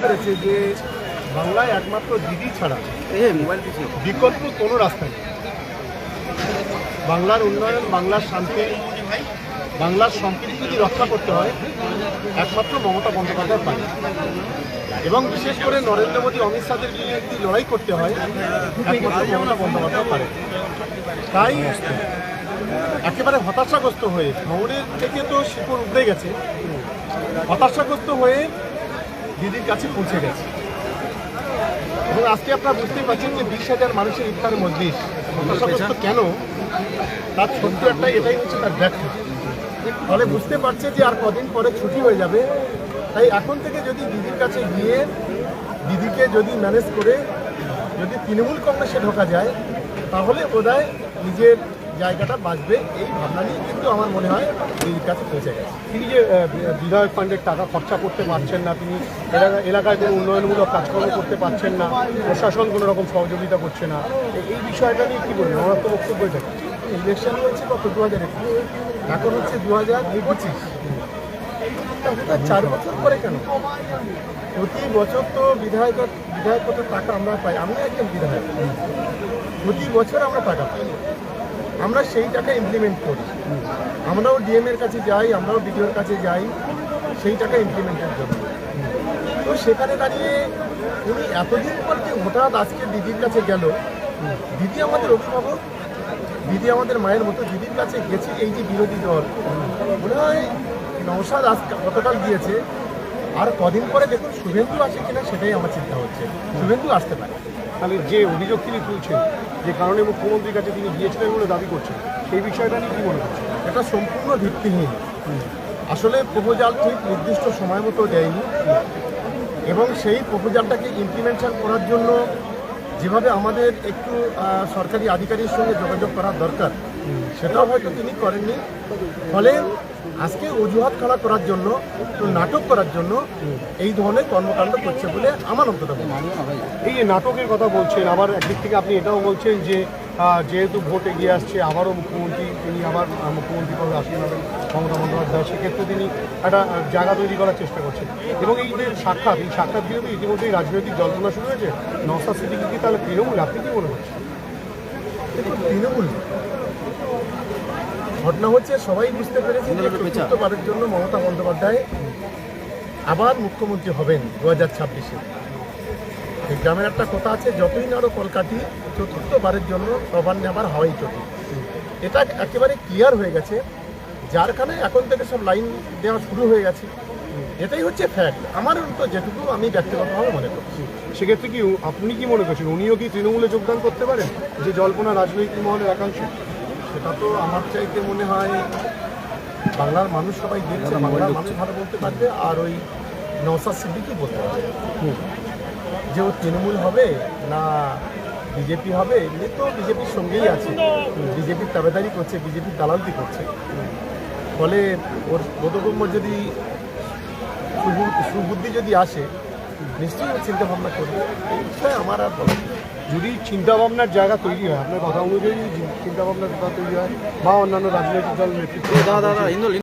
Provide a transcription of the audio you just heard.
পেরেছে যে বাংলায় একমাত্র দিদি ছাড়া বিকল্প কোনো রাস্তা নেই। বাংলার উন্নয়ন বাংলার শান্তি বাংলার সম্প্রীতি যদি রক্ষা করতে হয় একমাত্র মমতা বন্দ্যোপাধ্যায় পারে এবং বিশেষ করে নরেন্দ্র মোদী অমিত শাহের বিরুদ্ধে লড়াই করতে হয় একমাত্র মমতা বন্দ্যোপাধ্যায় পারে। তাই একেবারে হতাশাগ্রস্ত হয়ে খবরের থেকে তো শিকড় উঠে গেছে। হতাশাগ্রস্ত হয়ে দিদির কাছে পৌঁছে গেছে। এবং আজকে আপনারা বুঝতেই পারছেন যে বিশ হাজার মানুষের ইফতার মজলিস হতাশাগ্রস্ত কেন? তার ছোট্ট একটা এটাই হচ্ছে তার ব্যাখ্যা। ফলে বুঝতে পারছে যে আর কদিন পরে ছুটি হয়ে যাবে। তাই এখন থেকে যদি দিদির কাছে গিয়ে দিদিকে যদি ম্যানেজ করে যদি তৃণমূল কংগ্রেসে ঢোকা যায় তাহলে বোধহয় নিজের জায়গাটা বাঁচবে এই ভাবনা নিয়ে কিন্তু আমার মনে হয় দিদির কাছে পৌঁছে গেছে। তিনি যে বিধায়ক ফান্ডের টাকা খরচা করতে পারছেন না তিনি এলাকা- এলাকায় কোনো উন্নয়নমূলক কাজকর্ম করতে পারছেন না প্রশাসন কোনো রকম সহযোগিতা করছে না। এই বিষয়টা নিয়ে কী বলবেন? আমার তো বক্তব্য এটা। ইলেকশন হচ্ছে কত? দু হাজার একুশ এখন হচ্ছে দু হাজার পঁচিশ চার বছর পরে কেন? প্রতি বছর তো বিধায়ক বিধায়কতার টাকা আমরা পাই? আমি একজন বিধায়ক। প্রতি বছর আমরা টাকা পাই। আমরা সেই টাকা ইমপ্লিমেন্ট করি। আমরাও ডিএম এর কাছে যাই, আমরাও বিডিওর কাছে যাই সেই টাকা ইমপ্লিমেন্টের জন্য। তো সেখানে দাঁড়িয়ে উনি এতদিন পর যে হঠাৎ আজকে দিদির কাছে গেল, দিদি আমাদের অভিভাবক, দিদি আমাদের মায়ের মতো, দিদির কাছে গেছে এই যে বিরোধী দল। মনে হয় নৌসাদ আজ গতকাল গিয়েছে? আর কদিন পরে দেখুন শুভেন্দু আসে কিনা সেটাই আমার চিন্তা হচ্ছে। শুভেন্দু আসতে পারে। তাহলে যে অভিযোগ তিনি তুলছেন যে কারণে মুখ্যমন্ত্রীর কাছে তিনি গিয়েছিলেন বলে দাবি করছেন সেই বিষয়টা নিয়ে কী মনে করছেন এটা সম্পূর্ণ ভিত্তিহীন। আসলে প্রপোজাল ঠিক নির্দিষ্ট সময় মতো দেয়নি এবং সেই প্রপোজালটাকে ইমপ্লিমেন্টেশন করার জন্য যেভাবে আমাদের একটু সরকারি আধিকারিকের সঙ্গে যোগাযোগ করার দরকার সেটাও হয়তো তিনি করেননি। ফলে আজকে অজুহাত খাড়া করার জন্য নাটক করার জন্য এই ধরনের কর্মকাণ্ড করছে বলে আমার অন্তত এই যে নাটকের কথা বলছেন আবার একদিক থেকে আপনি এটাও বলছেন যে যেহেতু ভোট এগিয়ে আসছে আবারও মুখ্যমন্ত্রী তিনি আবার মুখ্যমন্ত্রী পদে আসীন হবেন মমতা বন্দ্যোপাধ্যায় সেক্ষেত্রে তিনি একটা জায়গা তৈরি করার চেষ্টা করছেন। এবং এই যে সাক্ষাৎ এই সাক্ষাৎ দিয়ে তো ইতিমধ্যেই রাজনৈতিক জল্পনা শুরু হয়েছে নওসাদ সিদ্দিকি কি তাহলে তৃণমূল? আপনি কি মনে করছেন? তৃণমূল ঘটনা হচ্ছে সবাই বুঝতে পেরেছে যে চতুর্থবারের জন্য মমতা বন্দ্যোপাধ্যায় আবার মুখ্যমন্ত্রী হবেন দু হাজার ছাব্বিশে। এই গ্রামের একটা কথা আছে যতই নাড়ো কলকাঠি চতুর্থবারের জন্য নবান্নে আবার হাওয়াই চটি এটা একেবারে ক্লিয়ার হয়ে গেছে যার কারণে এখন থেকে সব লাইন দেওয়া শুরু হয়ে গেছে। এটাই হচ্ছে ফ্যাক্ট আমার তো যেটুকু আমি ব্যক্তিগতভাবে মনে করছি সেক্ষেত্রে কি আপনি কি মনে করছেন? উনিও কি তৃণমূলে যোগদান করতে পারেন? যে জল্পনা রাজনৈতিক মহলের একাংশ? সেটা তো আমার চাইতে মনে হয় বাংলার মানুষ সবাই দেখছে বাংলার মানুষ ভালো বলতে পারবে আর ওই নৌসাদ সিদ্দিকি বলতে পারবে। যে ও তৃণমূল হবে না বিজেপি হবে এমনি তো বিজেপির সঙ্গেই আছে। বিজেপির তাবেদারি করছে বিজেপির দালালতি করছে। ফলে ওর বোধগম্য যদি সুবু- সুবুদ্ধি যদি আসে নিশ্চয়ই চিন্তা ভাবনা করবে। এই বিষয়ে আমার আর বলা। যদি চিন্তাভাবনার জায়গা তৈরি হয়, আপনার কথা অনুযায়ী চিন্তাভাবনার জায়গা তৈরি হয়, বা অন্যান্য রাজনৈতিক দল নেতৃত্ব